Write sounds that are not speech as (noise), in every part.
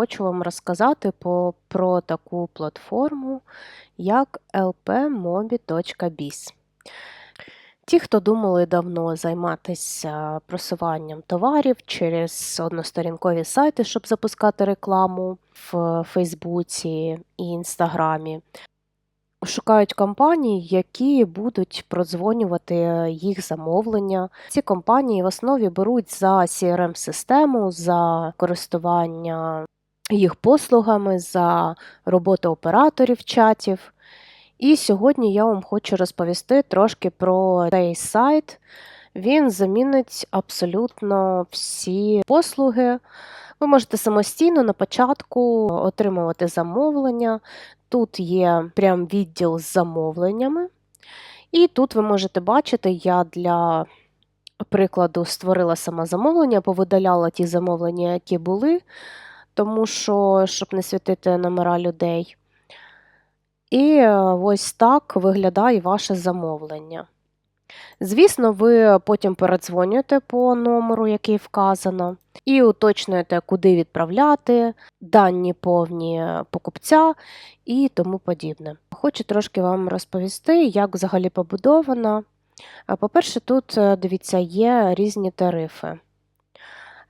Хочу вам розказати по, про таку платформу, як lpmobi.biz. Ті, хто думали давно займатися просуванням товарів через односторінкові сайти, щоб запускати рекламу в Фейсбуці і Інстаграмі, шукають компанії, які будуть продзвонювати їх замовлення. Ці компанії в основі беруть за CRM-систему, за користування їх послугами, за роботу операторів чатів. І сьогодні я вам хочу розповісти трошки про цей сайт. Він замінить абсолютно всі послуги. Ви можете самостійно на початку отримувати замовлення. Тут є прям відділ з замовленнями. І тут ви можете бачити, я для прикладу створила саме замовлення, повидаляла ті замовлення, які були, тому що, щоб не світити номера людей. І е, ось так виглядає ваше замовлення. Звісно, ви потім передзвонюєте по номеру, який вказано, і уточнюєте, куди відправляти, дані повні покупця і тому подібне. Хочу трошки вам розповісти, як взагалі побудовано. Е, По-перше, тут, е, дивіться, є різні тарифи.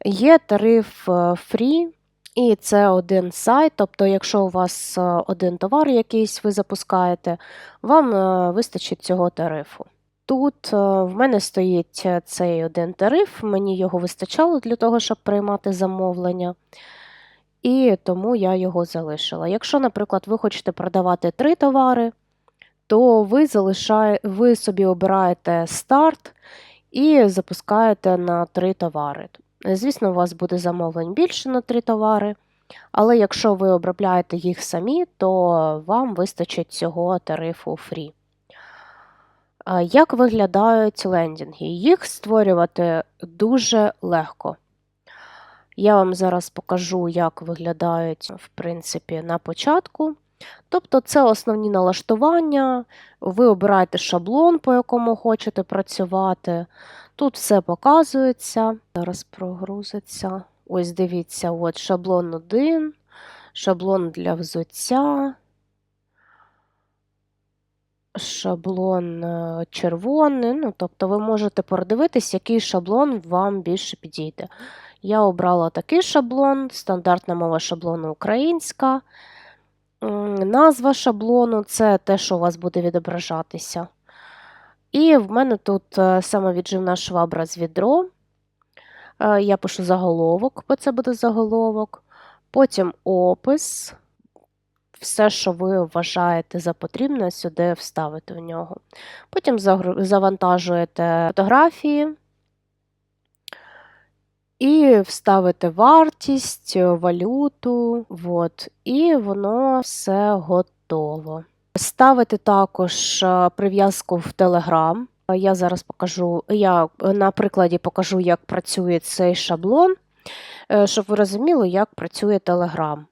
Є тариф е, Free, і це один сайт, тобто, якщо у вас е, один товар якийсь ви запускаєте, вам е, вистачить цього тарифу. Тут е, в мене стоїть цей один тариф, мені його вистачало для того, щоб приймати замовлення, і тому я його залишила. Якщо, наприклад, ви хочете продавати три товари, то ви, залишає, ви собі обираєте старт і запускаєте на три товари. Звісно, у вас буде замовлень більше на три товари, але якщо ви обробляєте їх самі, то вам вистачить цього тарифу. А Як виглядають лендінги? Їх створювати дуже легко. Я вам зараз покажу, як виглядають, в принципі, на початку. Тобто, це основні налаштування, ви обираєте шаблон, по якому хочете працювати. Тут все показується. Зараз прогрузиться. Ось дивіться, от шаблон 1, шаблон для взуття, шаблон е, червоний. Ну, тобто ви можете продивитись, який шаблон вам більше підійде. Я обрала такий шаблон, стандартна мова шаблону українська. Назва шаблону це те, що у вас буде відображатися. І в мене тут е, самовідживна швабра з відро. Е, Я пишу заголовок, бо це буде заголовок. Потім опис. Все, що ви вважаєте за потрібне, сюди вставити в нього. Потім завантажуєте фотографії і вставите вартість, валюту, от, і воно все готово. Ставити також е, прив'язку в Telegram. Е, Я зараз покажу, я е, на прикладі покажу, як працює цей шаблон, е, щоб ви розуміли, як працює Telegram.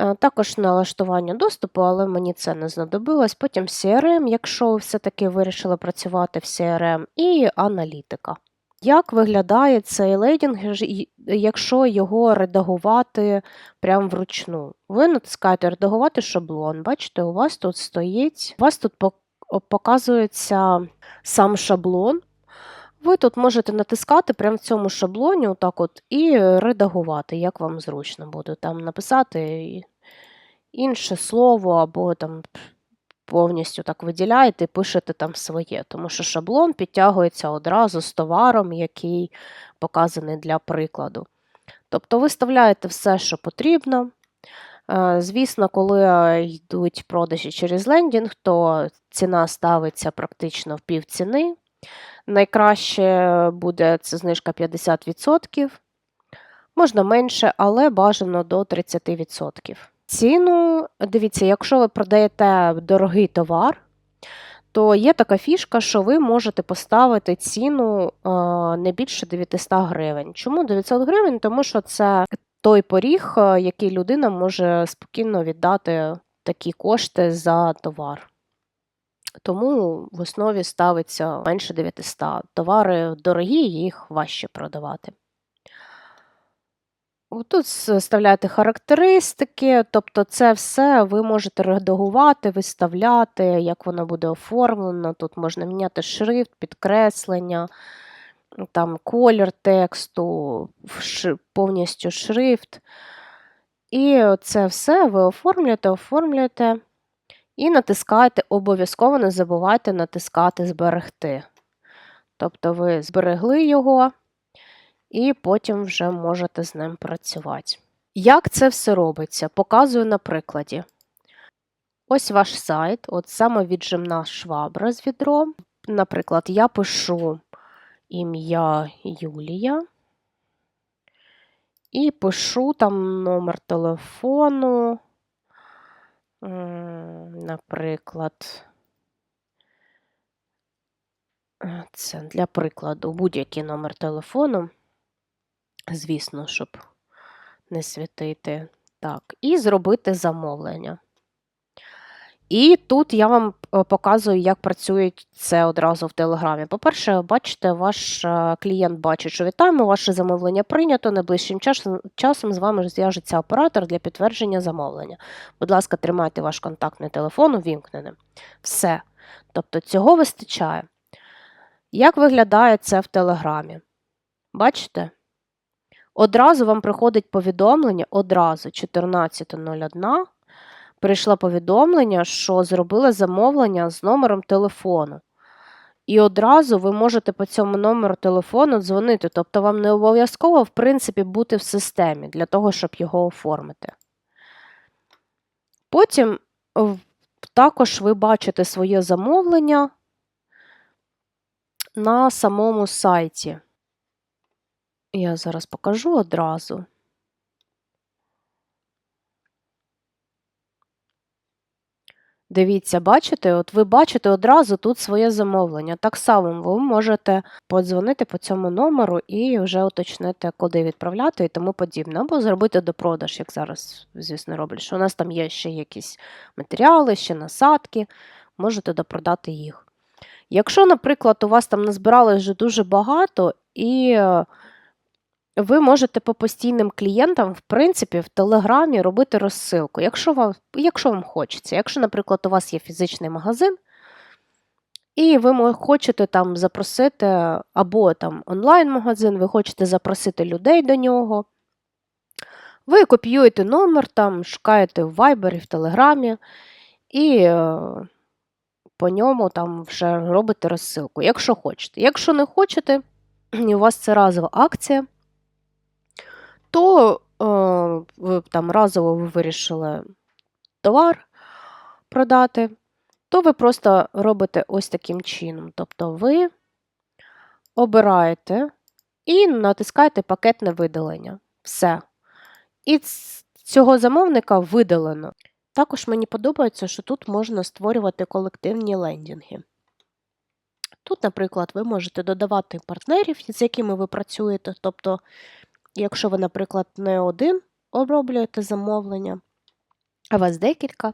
Е, Також налаштування доступу, але мені це не знадобилось. Потім CRM, якщо все-таки вирішили працювати в CRM, і аналітика. Як виглядає цей лейдінг, якщо його редагувати прямо вручну? Ви натискаєте редагувати шаблон. Бачите, у вас тут стоїть, у вас тут показується сам шаблон. Ви тут можете натискати прямо в цьому шаблоні, отак от, і редагувати, як вам зручно буде. Там написати інше слово, або там повністю так виділяєте і пишете там своє, тому що шаблон підтягується одразу з товаром, який показаний для прикладу. Тобто ви вставляєте все, що потрібно. Е, Звісно, коли е, йдуть продажі через лендінг, то ціна ставиться практично в пів ціни. Найкраще буде це знижка 50%. Можна менше, але бажано до 30%. Ціну, дивіться, якщо ви продаєте дорогий товар, то є така фішка, що ви можете поставити ціну е, не більше 900 гривень. Чому 900 гривень? Тому що це той поріг, е, який людина може спокійно віддати такі кошти за товар. Тому в основі ставиться менше 900. Товари дорогі, їх важче продавати. Тут вставляєте характеристики, тобто це все ви можете редагувати, виставляти, як воно буде оформлено. Тут можна міняти шрифт, підкреслення, там колір тексту, повністю шрифт. І це все ви оформлюєте, оформлюєте і натискаєте, обов'язково не забувайте натискати Зберегти. Тобто ви зберегли його і потім вже можете з ним працювати. Як це все робиться? Показую на прикладі. Ось ваш сайт, от саме віджимна швабра з відром. Наприклад, я пишу ім'я Юлія і пишу там номер телефону. Наприклад, це для прикладу будь-який номер телефону. Звісно, щоб не світити. Так, і зробити замовлення. І тут я вам е, показую, як працює це одразу в Телеграмі. По-перше, бачите, ваш е, клієнт бачить, що вітаємо, ваше замовлення прийнято. Найближчим часом, з вами зв'яжеться оператор для підтвердження замовлення. Будь ласка, тримайте ваш контактний телефон увімкненим. Все. Тобто цього вистачає. Як виглядає це в Телеграмі? Бачите? Одразу вам приходить повідомлення, одразу 14.01 прийшло повідомлення, що зробили замовлення з номером телефону. І одразу ви можете по цьому номеру телефону дзвонити. Тобто вам не обов'язково, в принципі, бути в системі для того, щоб його оформити. Потім також ви бачите своє замовлення на самому сайті. Я зараз покажу одразу. Дивіться, бачите, от ви бачите одразу тут своє замовлення. Так само ви можете подзвонити по цьому номеру і вже уточнити, куди відправляти і тому подібне. Або зробити допродаж, як зараз, звісно, роблять. Що у нас там є ще якісь матеріали, ще насадки, можете допродати їх. Якщо, наприклад, у вас там назбиралось вже дуже багато, і е, ви можете по постійним клієнтам, в принципі, в Телеграмі робити розсилку, якщо вам, якщо вам хочеться. Якщо, наприклад, у вас є фізичний магазин, і ви хочете там запросити, або там онлайн-магазин, ви хочете запросити людей до нього, ви копіюєте номер, там, шукаєте в Viber, в Телеграмі, і е, по ньому там вже робите розсилку, якщо хочете. Якщо не хочете, (clears throat) і у вас це разова акція, то е, ви там разово ви вирішили товар продати, то ви просто робите ось таким чином. Тобто ви обираєте і натискаєте пакетне видалення. Все. І цього замовника видалено. Також мені подобається, що тут можна створювати колективні лендінги. Тут, наприклад, ви можете додавати партнерів, з якими ви працюєте. Тобто, якщо ви, наприклад, не один оброблюєте замовлення, а вас декілька,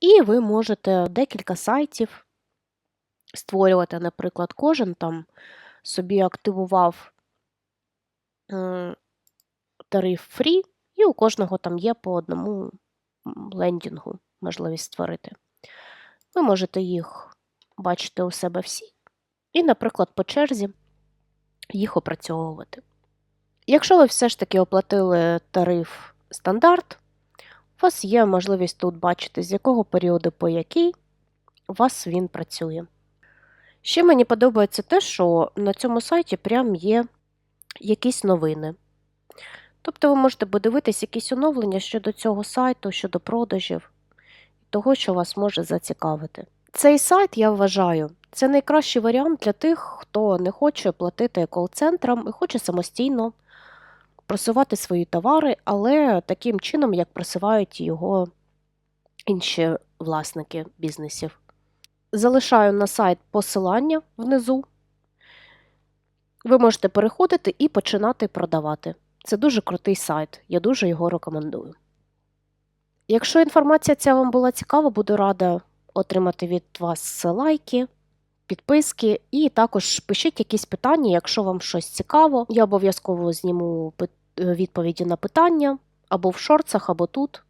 і ви можете декілька сайтів створювати, наприклад, кожен там собі активував м, тариф free, і у кожного там є по одному лендінгу можливість створити. Ви можете їх бачити у себе всі, і, наприклад, по черзі їх опрацьовувати. Якщо ви все ж таки оплатили тариф стандарт, у вас є можливість тут бачити, з якого періоду по який у вас він працює. Ще мені подобається те, що на цьому сайті прям є якісь новини. Тобто ви можете подивитись якісь оновлення щодо цього сайту, щодо продажів, того, що вас може зацікавити. Цей сайт, я вважаю, це найкращий варіант для тих, хто не хоче платити кол-центрам і хоче самостійно просувати свої товари, але таким чином, як просувають його інші власники бізнесів. Залишаю на сайт посилання внизу. Ви можете переходити і починати продавати. Це дуже крутий сайт, я дуже його рекомендую. Якщо інформація ця вам була цікава, буду рада отримати від вас лайки, підписки, і також пишіть якісь питання, якщо вам щось цікаво. Я обов'язково зніму відповіді на питання або в шорцах, або тут.